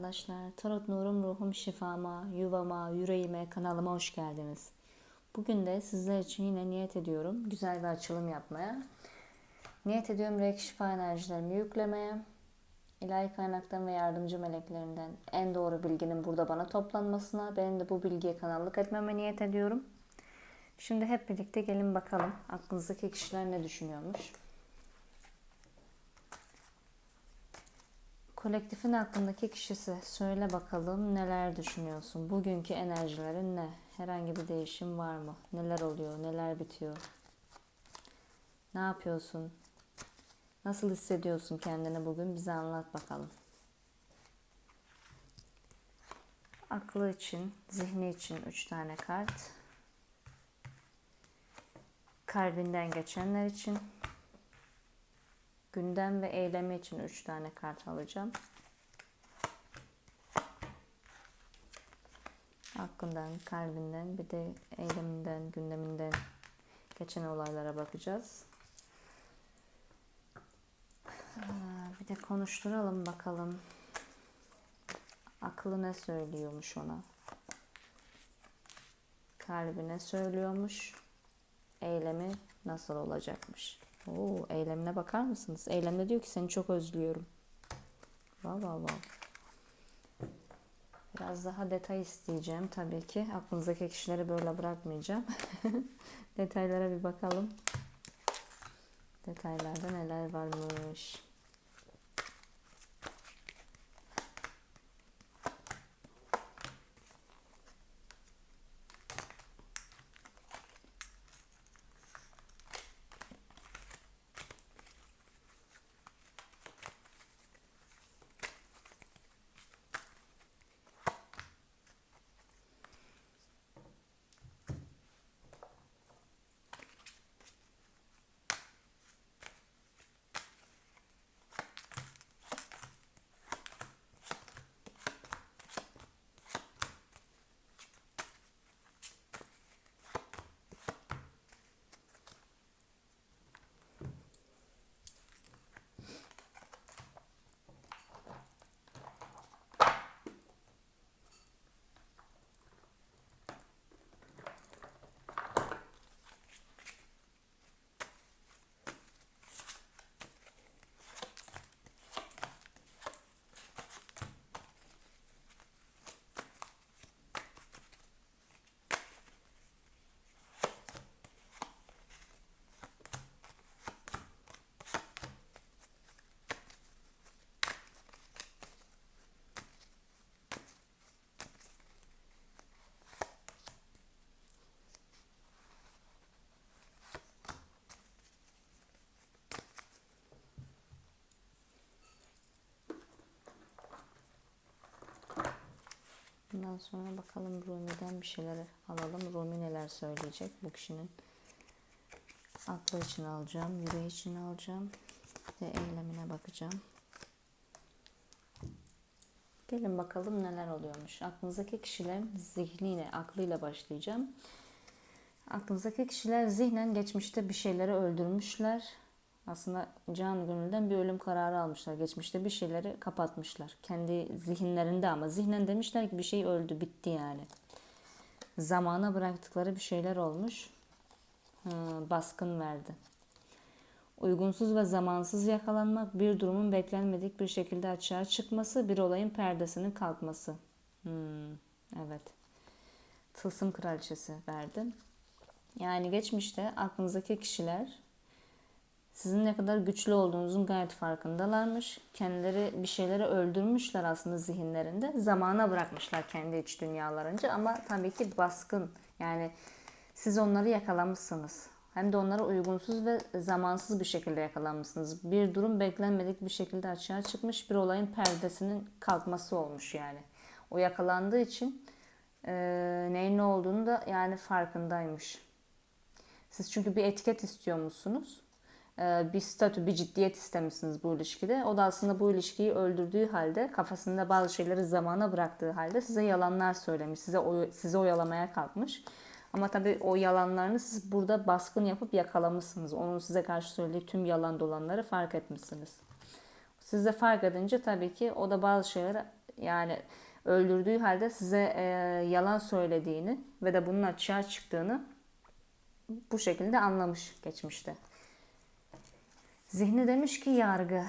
arkadaşlar. Tarot Nurum Ruhum Şifama, Yuvama, Yüreğime kanalıma hoş geldiniz. Bugün de sizler için yine niyet ediyorum. Güzel bir açılım yapmaya. Niyet ediyorum reiki şifa enerjilerimi yüklemeye. İlahi kaynaktan ve yardımcı meleklerinden en doğru bilginin burada bana toplanmasına, benim de bu bilgiye kanallık etmeme niyet ediyorum. Şimdi hep birlikte gelin bakalım aklınızdaki kişiler ne düşünüyormuş. Kolektifin aklındaki kişisi söyle bakalım neler düşünüyorsun? Bugünkü enerjilerin ne? Herhangi bir değişim var mı? Neler oluyor? Neler bitiyor? Ne yapıyorsun? Nasıl hissediyorsun kendini bugün? Bize anlat bakalım. Aklı için, zihni için üç tane kart. Kalbinden geçenler için gündem ve eylemi için 3 tane kart alacağım. Aklından, kalbinden bir de eyleminden, gündeminden geçen olaylara bakacağız. Bir de konuşturalım bakalım. Aklı ne söylüyormuş ona? Kalbi ne söylüyormuş? Eylemi nasıl olacakmış? Oo, eylemine bakar mısınız? Eylemde diyor ki seni çok özlüyorum. Vav vav vav. Biraz daha detay isteyeceğim tabii ki. Aklınızdaki kişileri böyle bırakmayacağım. Detaylara bir bakalım. Detaylarda neler varmış. Bundan sonra bakalım Rumi'den bir şeyler alalım. Rumi neler söyleyecek bu kişinin. Aklı için alacağım, yüreği için alacağım. De eylemine bakacağım. Gelin bakalım neler oluyormuş. Aklınızdaki kişilerin zihniyle, aklıyla başlayacağım. Aklınızdaki kişiler zihnen geçmişte bir şeyleri öldürmüşler. Aslında can gönülden bir ölüm kararı almışlar. Geçmişte bir şeyleri kapatmışlar. Kendi zihinlerinde ama zihnen demişler ki bir şey öldü, bitti yani. Zamana bıraktıkları bir şeyler olmuş. Hı, baskın verdi. Uygunsuz ve zamansız yakalanmak, bir durumun beklenmedik bir şekilde açığa çıkması, bir olayın perdesinin kalkması. Hmm, evet. Tılsım kraliçesi verdim. Yani geçmişte aklınızdaki kişiler sizin ne kadar güçlü olduğunuzun gayet farkındalarmış. Kendileri bir şeyleri öldürmüşler aslında zihinlerinde. Zamana bırakmışlar kendi iç dünyalarınca ama tabii ki baskın. Yani siz onları yakalamışsınız. Hem de onlara uygunsuz ve zamansız bir şekilde yakalanmışsınız. Bir durum beklenmedik bir şekilde açığa çıkmış. Bir olayın perdesinin kalkması olmuş yani. O yakalandığı için e, neyin ne olduğunu da yani farkındaymış. Siz çünkü bir etiket istiyormuşsunuz bir statü, bir ciddiyet istemişsiniz bu ilişkide. O da aslında bu ilişkiyi öldürdüğü halde, kafasında bazı şeyleri zamana bıraktığı halde size yalanlar söylemiş, size oy, size oyalamaya kalkmış. Ama tabii o yalanlarını siz burada baskın yapıp yakalamışsınız. Onun size karşı söylediği tüm yalan dolanları fark etmişsiniz. Siz de fark edince tabii ki o da bazı şeyleri yani öldürdüğü halde size e, yalan söylediğini ve de bunun açığa çıktığını bu şekilde anlamış geçmişte. Zihni demiş ki yargı,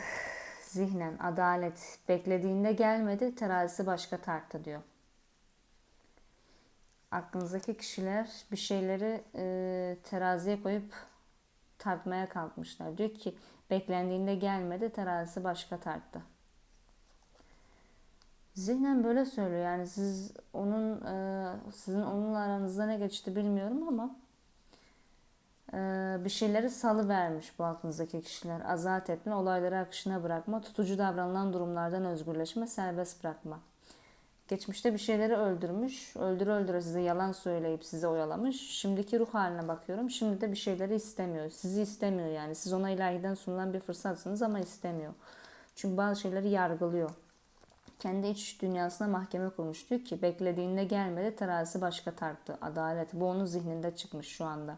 zihnen, adalet beklediğinde gelmedi, terazisi başka tarttı diyor. Aklınızdaki kişiler bir şeyleri e, teraziye koyup tartmaya kalkmışlar. Diyor ki beklendiğinde gelmedi, terazisi başka tarttı. Zihnen böyle söylüyor. Yani siz onun e, sizin onunla aranızda ne geçti bilmiyorum ama bir şeyleri salı vermiş bu aklınızdaki kişiler. Azat etme, olayları akışına bırakma, tutucu davranılan durumlardan özgürleşme, serbest bırakma. Geçmişte bir şeyleri öldürmüş, öldüre öldüre size yalan söyleyip sizi oyalamış. Şimdiki ruh haline bakıyorum. Şimdi de bir şeyleri istemiyor. Sizi istemiyor yani. Siz ona ilahiden sunulan bir fırsatsınız ama istemiyor. Çünkü bazı şeyleri yargılıyor kendi iç dünyasına mahkeme kurmuş. Diyor ki beklediğinde gelmedi terazisi başka tarttı. Adalet. Bu onun zihninde çıkmış şu anda.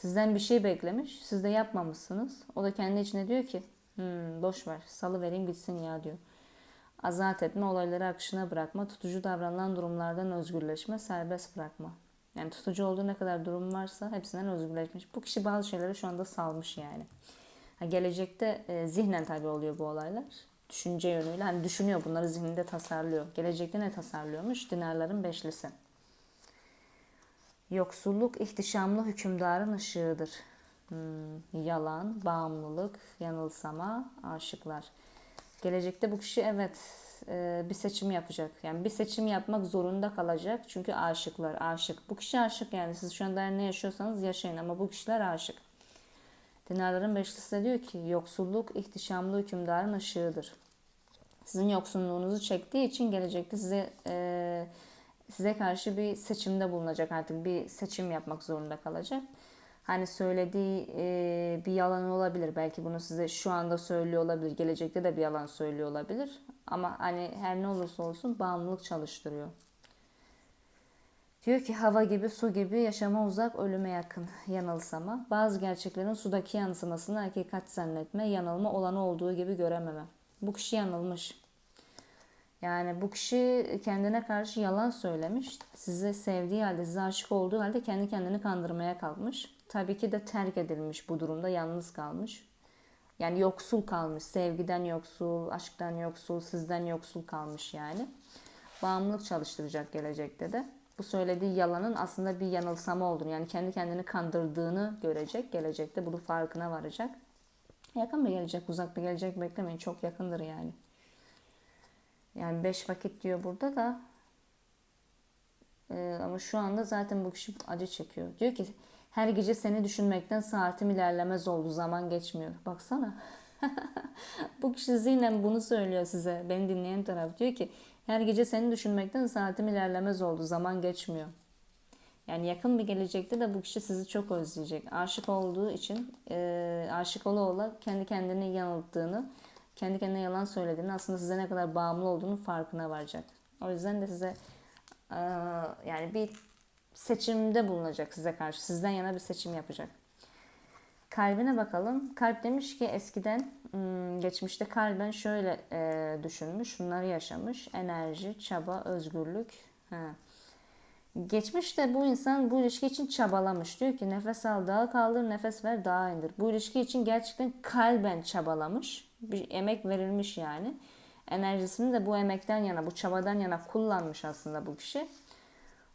Sizden bir şey beklemiş. Siz de yapmamışsınız. O da kendi içine diyor ki hmm, boş ver salı vereyim gitsin ya diyor. Azat etme, olayları akışına bırakma, tutucu davranılan durumlardan özgürleşme, serbest bırakma. Yani tutucu olduğu ne kadar durum varsa hepsinden özgürleşmiş. Bu kişi bazı şeyleri şu anda salmış yani. Ha, gelecekte e, zihnen tabii oluyor bu olaylar düşünce yönüyle hani düşünüyor bunları zihninde tasarlıyor. Gelecekte ne tasarlıyormuş? Dinarların beşlisi. Yoksulluk ihtişamlı hükümdarın ışığıdır. Hmm, yalan, bağımlılık, yanılsama, aşıklar. Gelecekte bu kişi evet e, bir seçim yapacak. Yani bir seçim yapmak zorunda kalacak. Çünkü aşıklar, aşık. Bu kişi aşık yani. Siz şu anda ne yaşıyorsanız yaşayın ama bu kişiler aşık. Dinarların beşlisi de diyor ki yoksulluk ihtişamlı hükümdarın ışığıdır. Sizin yoksunluğunuzu çektiği için gelecekte size e, size karşı bir seçimde bulunacak artık bir seçim yapmak zorunda kalacak. Hani söylediği e, bir yalan olabilir. Belki bunu size şu anda söylüyor olabilir. Gelecekte de bir yalan söylüyor olabilir. Ama hani her ne olursa olsun bağımlılık çalıştırıyor. Diyor ki hava gibi, su gibi yaşama uzak, ölüme yakın, yanılsama. Bazı gerçeklerin sudaki yansımasını hakikat zannetme, yanılma olanı olduğu gibi görememe. Bu kişi yanılmış. Yani bu kişi kendine karşı yalan söylemiş. Sizi sevdiği halde, size aşık olduğu halde kendi kendini kandırmaya kalkmış. Tabii ki de terk edilmiş bu durumda, yalnız kalmış. Yani yoksul kalmış, sevgiden yoksul, aşktan yoksul, sizden yoksul kalmış yani. Bağımlılık çalıştıracak gelecekte de bu söylediği yalanın aslında bir yanılsama olduğunu yani kendi kendini kandırdığını görecek. Gelecekte bunun farkına varacak. Yakın bir gelecek, uzak bir gelecek beklemeyin. Çok yakındır yani. Yani beş vakit diyor burada da ee, ama şu anda zaten bu kişi acı çekiyor. Diyor ki her gece seni düşünmekten saatim ilerlemez oldu. Zaman geçmiyor. Baksana. bu kişi zihnen bunu söylüyor size. Beni dinleyen taraf diyor ki her gece seni düşünmekten saatim ilerlemez oldu. Zaman geçmiyor. Yani yakın bir gelecekte de bu kişi sizi çok özleyecek. Aşık olduğu için e, aşık ola ola kendi kendini yanılttığını, kendi kendine yalan söylediğini, aslında size ne kadar bağımlı olduğunu farkına varacak. O yüzden de size e, yani bir seçimde bulunacak size karşı. Sizden yana bir seçim yapacak. Kalbine bakalım. Kalp demiş ki eskiden hmm, geçmişte kalben şöyle e, düşünmüş, şunları yaşamış. Enerji, çaba, özgürlük. Ha. Geçmişte bu insan bu ilişki için çabalamış. Diyor ki nefes al daha kaldır, nefes ver daha indir. Bu ilişki için gerçekten kalben çabalamış. Bir emek verilmiş yani. Enerjisini de bu emekten yana, bu çabadan yana kullanmış aslında bu kişi.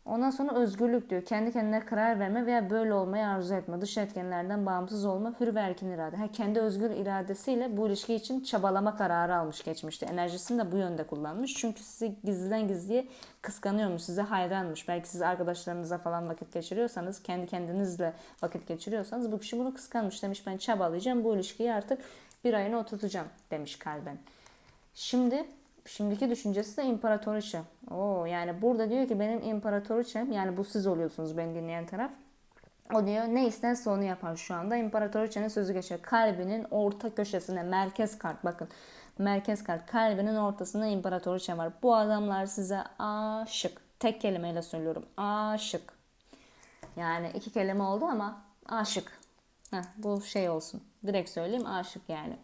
Ondan sonra özgürlük diyor. Kendi kendine karar verme veya böyle olmayı arzu etme. Dış etkenlerden bağımsız olma, hür ve erkin irade. Ha, kendi özgür iradesiyle bu ilişki için çabalama kararı almış geçmişte. Enerjisini de bu yönde kullanmış. Çünkü sizi gizliden gizliye kıskanıyormuş, size hayranmış. Belki siz arkadaşlarınıza falan vakit geçiriyorsanız, kendi kendinizle vakit geçiriyorsanız bu kişi bunu kıskanmış. Demiş ben çabalayacağım, bu ilişkiyi artık bir ayına oturtacağım demiş kalben. Şimdi Şimdiki düşüncesi de imparatoriçe. Oo yani burada diyor ki benim imparatoriçem yani bu siz oluyorsunuz beni dinleyen taraf. O diyor ne isterse onu yapar şu anda. İmparatoriçenin sözü geçiyor. Kalbinin orta köşesine merkez kart bakın. Merkez kart kalbinin ortasında imparatoriçe var. Bu adamlar size aşık. Tek kelimeyle söylüyorum. Aşık. Yani iki kelime oldu ama aşık. Heh, bu şey olsun. Direkt söyleyeyim aşık yani.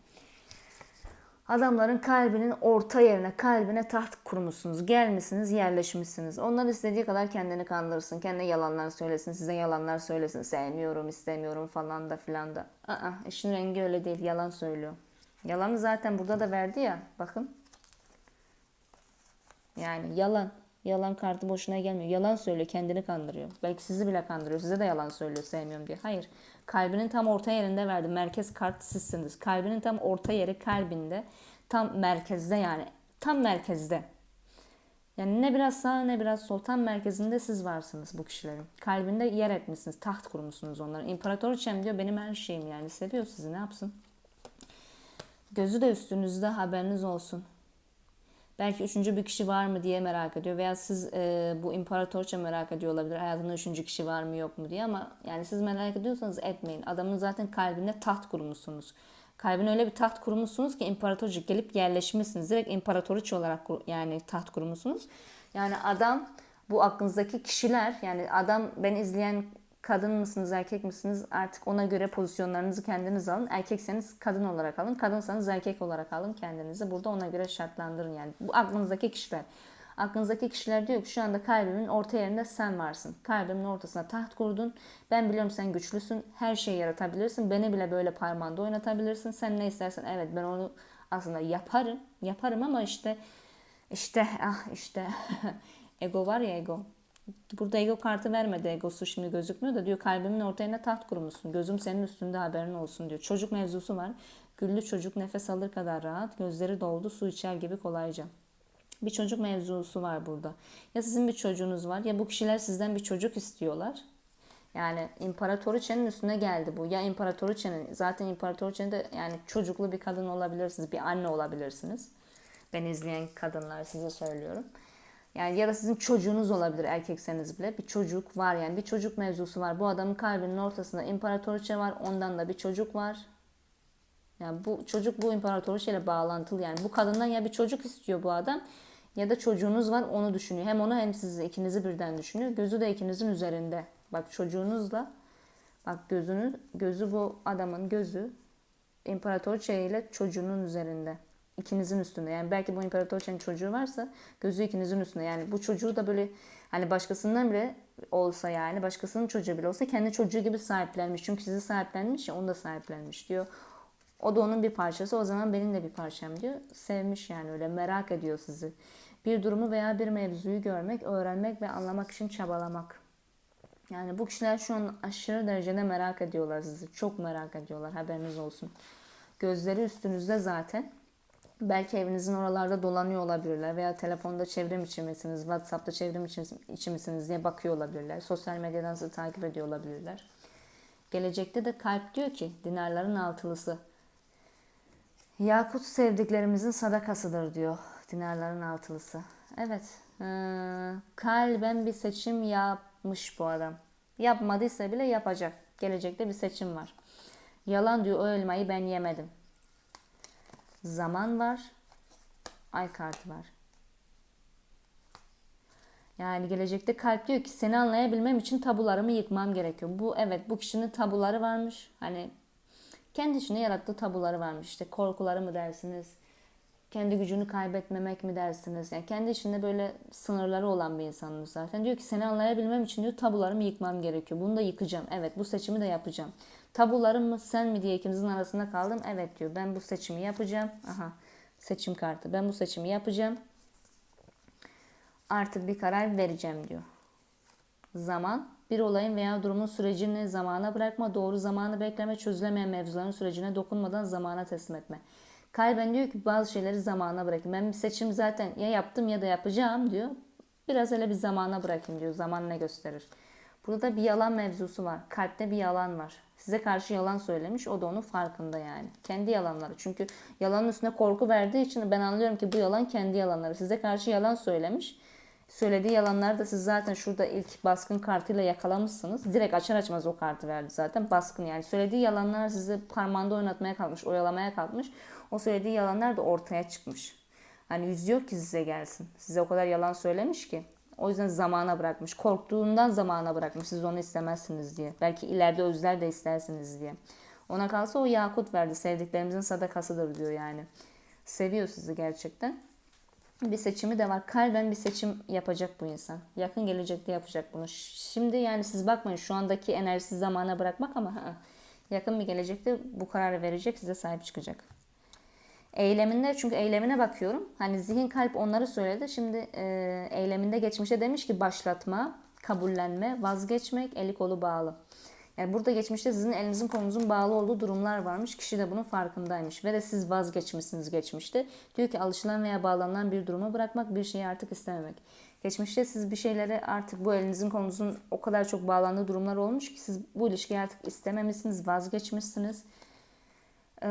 Adamların kalbinin orta yerine, kalbine taht kurmuşsunuz. Gelmişsiniz, yerleşmişsiniz. Onlar istediği kadar kendini kandırırsın. Kendine yalanlar söylesin, size yalanlar söylesin. Sevmiyorum, istemiyorum falan da filan da. Aa, işin rengi öyle değil. Yalan söylüyor. Yalanı zaten burada da verdi ya. Bakın. Yani yalan. Yalan kartı boşuna gelmiyor. Yalan söylüyor, kendini kandırıyor. Belki sizi bile kandırıyor. Size de yalan söylüyor, sevmiyorum diye. Hayır. Kalbinin tam orta yerinde verdi. Merkez kart sizsiniz. Kalbinin tam orta yeri kalbinde. Tam merkezde yani. Tam merkezde. Yani ne biraz sağ ne biraz sol. Tam merkezinde siz varsınız bu kişilerin. Kalbinde yer etmişsiniz. Taht kurmuşsunuz onların. İmparatoriçem diyor benim her şeyim yani. Seviyor sizi ne yapsın? Gözü de üstünüzde haberiniz olsun. Belki üçüncü bir kişi var mı diye merak ediyor. Veya siz e, bu imparatorça merak ediyor olabilir. Hayatında üçüncü kişi var mı yok mu diye. Ama yani siz merak ediyorsanız etmeyin. Adamın zaten kalbinde taht kurmuşsunuz. Kalbine öyle bir taht kurmuşsunuz ki imparatorca gelip yerleşmişsiniz. Direkt imparatoriçe olarak yani taht kurmuşsunuz. Yani adam bu aklınızdaki kişiler yani adam beni izleyen kadın mısınız erkek misiniz artık ona göre pozisyonlarınızı kendiniz alın. Erkekseniz kadın olarak alın. Kadınsanız erkek olarak alın kendinizi. Burada ona göre şartlandırın yani. Bu aklınızdaki kişiler. Aklınızdaki kişiler diyor ki şu anda kalbimin orta yerinde sen varsın. Kalbimin ortasına taht kurdun. Ben biliyorum sen güçlüsün. Her şeyi yaratabilirsin. Beni bile böyle parmağında oynatabilirsin. Sen ne istersen evet ben onu aslında yaparım. Yaparım ama işte işte ah işte ego var ya ego. Burada ego kartı vermedi egosu şimdi gözükmüyor da diyor kalbimin orta yerine taht kurmuşsun. Gözüm senin üstünde haberin olsun diyor. Çocuk mevzusu var. Güllü çocuk nefes alır kadar rahat. Gözleri doldu su içer gibi kolayca. Bir çocuk mevzusu var burada. Ya sizin bir çocuğunuz var ya bu kişiler sizden bir çocuk istiyorlar. Yani imparatoriçenin üstüne geldi bu. Ya imparatoriçenin zaten imparatoriçenin de yani çocuklu bir kadın olabilirsiniz. Bir anne olabilirsiniz. Ben izleyen kadınlar size söylüyorum. Yani ya da sizin çocuğunuz olabilir erkekseniz bile. Bir çocuk var yani bir çocuk mevzusu var. Bu adamın kalbinin ortasında imparatoriçe var. Ondan da bir çocuk var. Yani bu çocuk bu imparatoriçeyle bağlantılı yani. Bu kadından ya bir çocuk istiyor bu adam ya da çocuğunuz var onu düşünüyor. Hem onu hem sizi ikinizi birden düşünüyor. Gözü de ikinizin üzerinde. Bak çocuğunuzla bak gözünü gözü bu adamın gözü imparatoriçe ile çocuğunun üzerinde. İkinizin üstünde. Yani belki bu imparatoriçenin çocuğu varsa gözü ikinizin üstünde. Yani bu çocuğu da böyle hani başkasından bile olsa yani başkasının çocuğu bile olsa kendi çocuğu gibi sahiplenmiş. Çünkü sizi sahiplenmiş ya onu da sahiplenmiş diyor. O da onun bir parçası. O zaman benim de bir parçam diyor. Sevmiş yani öyle merak ediyor sizi. Bir durumu veya bir mevzuyu görmek, öğrenmek ve anlamak için çabalamak. Yani bu kişiler şu an aşırı derecede merak ediyorlar sizi. Çok merak ediyorlar haberiniz olsun. Gözleri üstünüzde zaten. Belki evinizin oralarda dolanıyor olabilirler veya telefonda çevrim içi misiniz, WhatsApp'ta çevrim içi, misiniz diye bakıyor olabilirler. Sosyal medyadan sizi takip ediyor olabilirler. Gelecekte de kalp diyor ki dinarların altılısı. Yakut sevdiklerimizin sadakasıdır diyor dinarların altılısı. Evet ee, kalben bir seçim yapmış bu adam. Yapmadıysa bile yapacak. Gelecekte bir seçim var. Yalan diyor o elmayı ben yemedim. Zaman var. Ay kartı var. Yani gelecekte kalp diyor ki seni anlayabilmem için tabularımı yıkmam gerekiyor. Bu evet bu kişinin tabuları varmış. Hani kendi içinde yarattığı tabuları varmış. İşte korkuları mı dersiniz? Kendi gücünü kaybetmemek mi dersiniz? Yani kendi içinde böyle sınırları olan bir insanmış zaten. Diyor ki seni anlayabilmem için diyor tabularımı yıkmam gerekiyor. Bunu da yıkacağım. Evet bu seçimi de yapacağım. Tabularım mı sen mi diye ikimizin arasında kaldım. Evet diyor ben bu seçimi yapacağım. Aha seçim kartı. Ben bu seçimi yapacağım. Artık bir karar vereceğim diyor. Zaman bir olayın veya durumun sürecini zamana bırakma, doğru zamanı bekleme, çözülemeyen mevzuların sürecine dokunmadan zamana teslim etme. Kalben diyor ki bazı şeyleri zamana bırakayım. Ben bir seçim zaten ya yaptım ya da yapacağım diyor. Biraz öyle bir zamana bırakayım diyor. Zaman ne gösterir? Burada da bir yalan mevzusu var. Kalpte bir yalan var. Size karşı yalan söylemiş. O da onun farkında yani. Kendi yalanları. Çünkü yalanın üstüne korku verdiği için ben anlıyorum ki bu yalan kendi yalanları. Size karşı yalan söylemiş. Söylediği yalanları da siz zaten şurada ilk baskın kartıyla yakalamışsınız. Direkt açar açmaz o kartı verdi zaten. Baskın yani. Söylediği yalanlar sizi parmağında oynatmaya kalkmış, oyalamaya kalkmış. O söylediği yalanlar da ortaya çıkmış. Hani yüz yok ki size gelsin. Size o kadar yalan söylemiş ki. O yüzden zamana bırakmış. Korktuğundan zamana bırakmış. Siz onu istemezsiniz diye. Belki ileride özler de istersiniz diye. Ona kalsa o yakut verdi. Sevdiklerimizin sadakasıdır diyor yani. Seviyor sizi gerçekten. Bir seçimi de var. Kalben bir seçim yapacak bu insan. Yakın gelecekte yapacak bunu. Şimdi yani siz bakmayın şu andaki enerjisi zamana bırakmak ama ha, yakın bir gelecekte bu kararı verecek, size sahip çıkacak. Eyleminde çünkü eylemine bakıyorum. Hani zihin kalp onları söyledi. Şimdi e, eyleminde geçmişte demiş ki başlatma, kabullenme, vazgeçmek, eli kolu bağlı. Yani burada geçmişte sizin elinizin kolunuzun bağlı olduğu durumlar varmış. Kişi de bunun farkındaymış. Ve de siz vazgeçmişsiniz geçmişte. Diyor ki alışılan veya bağlanılan bir durumu bırakmak, bir şeyi artık istememek. Geçmişte siz bir şeylere artık bu elinizin kolunuzun o kadar çok bağlandığı durumlar olmuş ki siz bu ilişkiyi artık istememişsiniz, vazgeçmişsiniz. Ee,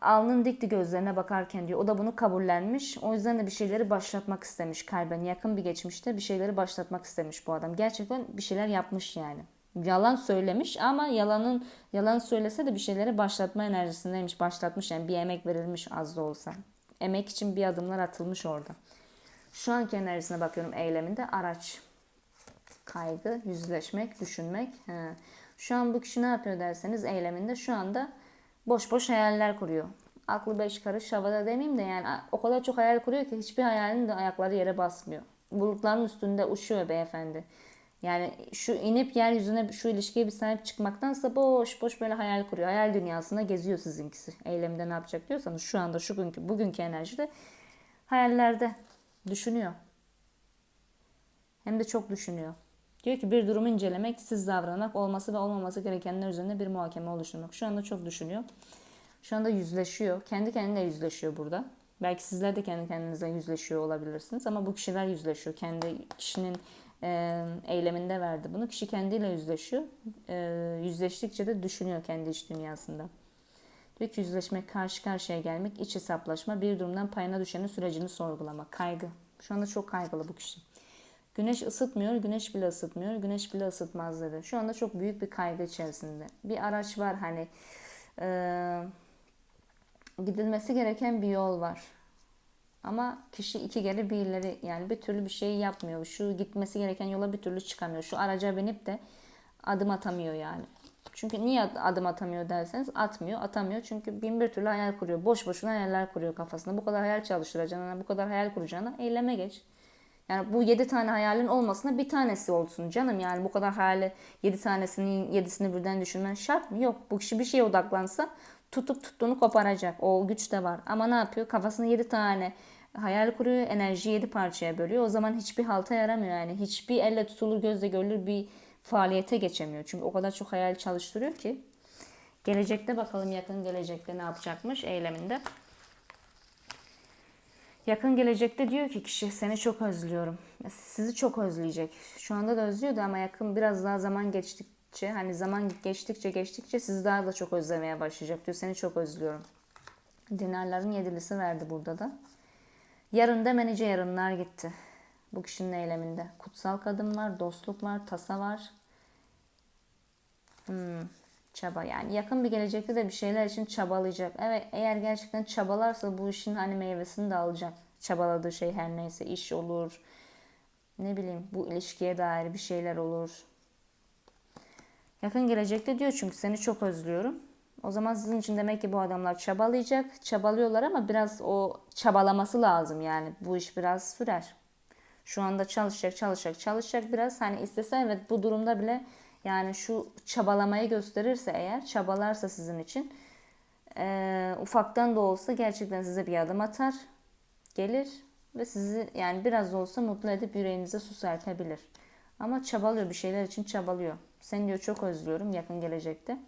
alnın dikti gözlerine bakarken diyor. O da bunu kabullenmiş. O yüzden de bir şeyleri başlatmak istemiş kalben. Yakın bir geçmişte bir şeyleri başlatmak istemiş bu adam. Gerçekten bir şeyler yapmış yani. Yalan söylemiş ama yalanın yalan söylese de bir şeyleri başlatma enerjisindeymiş. Başlatmış yani bir emek verilmiş az da olsa. Emek için bir adımlar atılmış orada. Şu anki enerjisine bakıyorum eyleminde araç. Kaygı, yüzleşmek, düşünmek. He. Şu an bu kişi ne yapıyor derseniz eyleminde şu anda boş boş hayaller kuruyor. Aklı beş karış havada demeyeyim de yani o kadar çok hayal kuruyor ki hiçbir hayalin de ayakları yere basmıyor. Bulutların üstünde uçuyor beyefendi. Yani şu inip yeryüzüne şu ilişkiye bir sahip çıkmaktansa boş boş böyle hayal kuruyor. Hayal dünyasında geziyor sizinkisi. Eylemde ne yapacak diyorsanız şu anda şu günkü bugünkü enerjide hayallerde düşünüyor. Hem de çok düşünüyor. Diyor ki bir durumu incelemek, siz davranmak, olması ve olmaması gerekenler üzerinde bir muhakeme oluşturmak. Şu anda çok düşünüyor. Şu anda yüzleşiyor. Kendi kendine yüzleşiyor burada. Belki sizler de kendi kendinize yüzleşiyor olabilirsiniz ama bu kişiler yüzleşiyor. Kendi kişinin eyleminde verdi bunu. Kişi kendiyle yüzleşiyor. E, yüzleştikçe de düşünüyor kendi iç dünyasında. Diyor ki yüzleşmek, karşı karşıya gelmek, iç hesaplaşma, bir durumdan payına düşenin sürecini sorgulamak, kaygı. Şu anda çok kaygılı bu kişi. Güneş ısıtmıyor, güneş bile ısıtmıyor, güneş bile ısıtmaz dedi. Şu anda çok büyük bir kaygı içerisinde. Bir araç var hani e, gidilmesi gereken bir yol var. Ama kişi iki geri bir ileri yani bir türlü bir şey yapmıyor. Şu gitmesi gereken yola bir türlü çıkamıyor. Şu araca binip de adım atamıyor yani. Çünkü niye adım atamıyor derseniz atmıyor, atamıyor. Çünkü bin bir türlü hayal kuruyor. Boş boşuna hayaller kuruyor kafasında. Bu kadar hayal çalıştıracağına, bu kadar hayal kuracağına eyleme geç. Yani bu yedi tane hayalin olmasına bir tanesi olsun canım. Yani bu kadar hayali yedi tanesinin yedisini birden düşünmen şart mı? Yok. Bu kişi bir şeye odaklansa tutup tuttuğunu koparacak. O güç de var. Ama ne yapıyor? Kafasında yedi tane hayal kuruyor. Enerji yedi parçaya bölüyor. O zaman hiçbir halta yaramıyor yani. Hiçbir elle tutulur gözle görülür bir faaliyete geçemiyor. Çünkü o kadar çok hayal çalıştırıyor ki. Gelecekte bakalım yakın gelecekte ne yapacakmış eyleminde. Yakın gelecekte diyor ki kişi seni çok özlüyorum. Sizi çok özleyecek. Şu anda da özlüyordu ama yakın biraz daha zaman geçtikçe hani zaman geçtikçe geçtikçe sizi daha da çok özlemeye başlayacak diyor. Seni çok özlüyorum. Dinarların yedilisi verdi burada da. Yarın demenice yarınlar gitti. Bu kişinin eyleminde. Kutsal kadın var, dostluk var, tasa var. Hmm, çaba yani yakın bir gelecekte de bir şeyler için çabalayacak. Evet eğer gerçekten çabalarsa bu işin hani meyvesini de alacak. Çabaladığı şey her neyse iş olur. Ne bileyim bu ilişkiye dair bir şeyler olur. Yakın gelecekte diyor çünkü seni çok özlüyorum. O zaman sizin için demek ki bu adamlar çabalayacak. Çabalıyorlar ama biraz o çabalaması lazım yani. Bu iş biraz sürer. Şu anda çalışacak, çalışacak, çalışacak biraz. Hani istese evet bu durumda bile yani şu çabalamayı gösterirse eğer, çabalarsa sizin için e, ufaktan da olsa gerçekten size bir adım atar, gelir ve sizi yani biraz da olsa mutlu edip yüreğinize su serpebilir. Ama çabalıyor bir şeyler için çabalıyor. Seni diyor çok özlüyorum yakın gelecekte.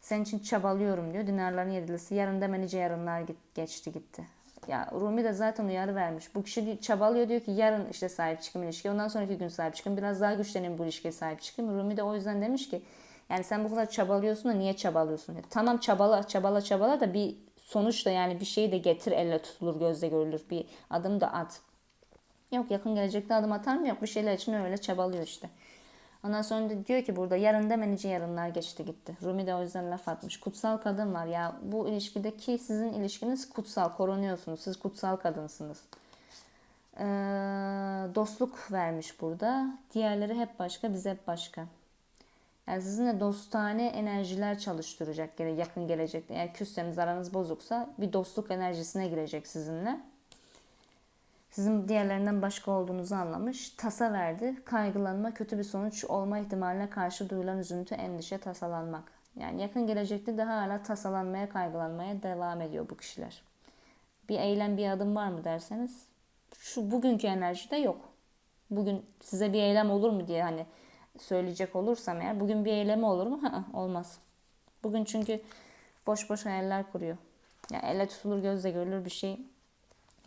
Senin için çabalıyorum diyor. Dinarların yedilisi. Yarın demenice yarınlar geçti gitti. Ya Rumi de zaten uyarı vermiş. Bu kişi çabalıyor diyor ki yarın işte sahip çıkım ilişki. Ondan sonraki gün sahip çıkım. Biraz daha güçlenin bu ilişkiye sahip çıkım. Rumi de o yüzden demiş ki yani sen bu kadar çabalıyorsun da niye çabalıyorsun? Ya, tamam çabala çabala çabala da bir sonuçta yani bir şeyi de getir elle tutulur gözle görülür. Bir adım da at. Yok yakın gelecekte adım atar mı? Yok bir şeyler için öyle çabalıyor işte. Ondan sonra da diyor ki burada yarın demenici yarınlar geçti gitti. Rumi de o yüzden laf atmış. Kutsal kadın var ya bu ilişkideki sizin ilişkiniz kutsal korunuyorsunuz. Siz kutsal kadınsınız. Ee, dostluk vermiş burada. Diğerleri hep başka biz hep başka. Yani sizinle dostane enerjiler çalıştıracak gene yakın gelecekte. Eğer küsseniz aranız bozuksa bir dostluk enerjisine girecek sizinle. Sizin diğerlerinden başka olduğunuzu anlamış. Tasa verdi. Kaygılanma, kötü bir sonuç olma ihtimaline karşı duyulan üzüntü, endişe, tasalanmak. Yani yakın gelecekte daha hala tasalanmaya, kaygılanmaya devam ediyor bu kişiler. Bir eylem, bir adım var mı derseniz şu bugünkü enerjide yok. Bugün size bir eylem olur mu diye hani söyleyecek olursam eğer bugün bir eylemi olur mu? Olmaz. Bugün çünkü boş boş hayaller kuruyor. Yani elle tutulur gözle görülür bir şey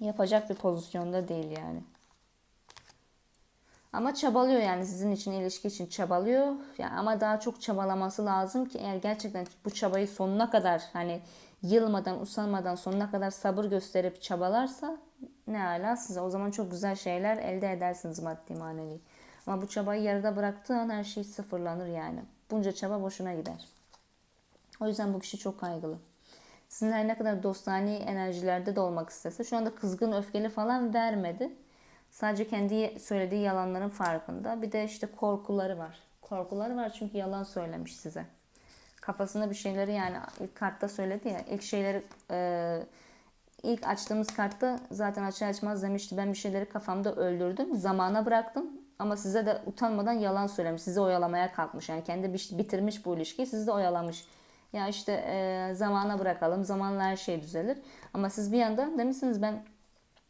yapacak bir pozisyonda değil yani. Ama çabalıyor yani sizin için ilişki için çabalıyor. Yani ama daha çok çabalaması lazım ki eğer gerçekten bu çabayı sonuna kadar hani yılmadan, usanmadan sonuna kadar sabır gösterip çabalarsa ne ala size o zaman çok güzel şeyler elde edersiniz maddi manevi. Ama bu çabayı yarıda bıraktığı an her şey sıfırlanır yani. Bunca çaba boşuna gider. O yüzden bu kişi çok kaygılı. Sizin her ne kadar dostane enerjilerde de olmak istese şu anda kızgın, öfkeli falan vermedi. Sadece kendi söylediği yalanların farkında. Bir de işte korkuları var. Korkuları var çünkü yalan söylemiş size. Kafasında bir şeyleri yani ilk kartta söyledi ya. ilk şeyleri e, ilk açtığımız kartta zaten açar açmaz demişti. Ben bir şeyleri kafamda öldürdüm. Zamana bıraktım. Ama size de utanmadan yalan söylemiş. Sizi oyalamaya kalkmış. Yani kendi bitirmiş bu ilişkiyi. Sizi de oyalamış. Ya işte e, zamana bırakalım. Zamanla her şey düzelir. Ama siz bir yandan demişsiniz ben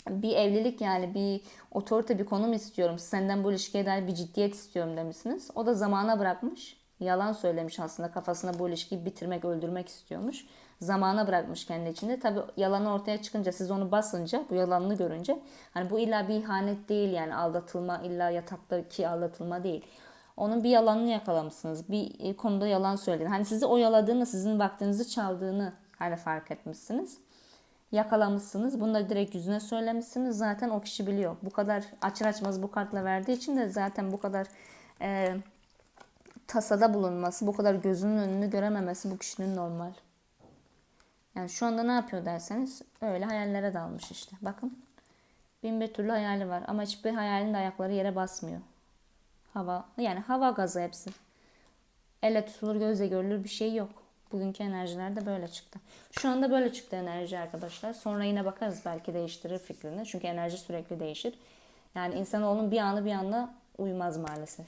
bir evlilik yani bir otorite bir konum istiyorum. Senden bu ilişkiye dair bir ciddiyet istiyorum demişsiniz. O da zamana bırakmış. Yalan söylemiş aslında kafasında bu ilişkiyi bitirmek, öldürmek istiyormuş. Zamana bırakmış kendi içinde. Tabi yalanı ortaya çıkınca siz onu basınca, bu yalanını görünce hani bu illa bir ihanet değil yani aldatılma, illa yataktaki aldatılma değil. Onun bir yalanını yakalamışsınız. Bir konuda yalan söyledi. Hani sizi oyaladığını, sizin vaktinizi çaldığını hani fark etmişsiniz yakalamışsınız. Bunu da direkt yüzüne söylemişsiniz. Zaten o kişi biliyor. Bu kadar açır açmaz bu kartla verdiği için de zaten bu kadar e, tasada bulunması, bu kadar gözünün önünü görememesi bu kişinin normal. Yani şu anda ne yapıyor derseniz öyle hayallere dalmış işte. Bakın bin bir türlü hayali var ama hiçbir hayalin de ayakları yere basmıyor. Hava yani hava gazı hepsi. Elle tutulur gözle görülür bir şey yok. Bugünkü enerjiler de böyle çıktı. Şu anda böyle çıktı enerji arkadaşlar. Sonra yine bakarız belki değiştirir fikrini. Çünkü enerji sürekli değişir. Yani insanoğlunun bir anı bir anda uymaz maalesef.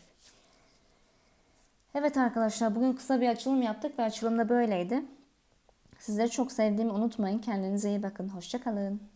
Evet arkadaşlar bugün kısa bir açılım yaptık ve açılım da böyleydi. Sizleri çok sevdiğimi unutmayın. Kendinize iyi bakın. Hoşçakalın.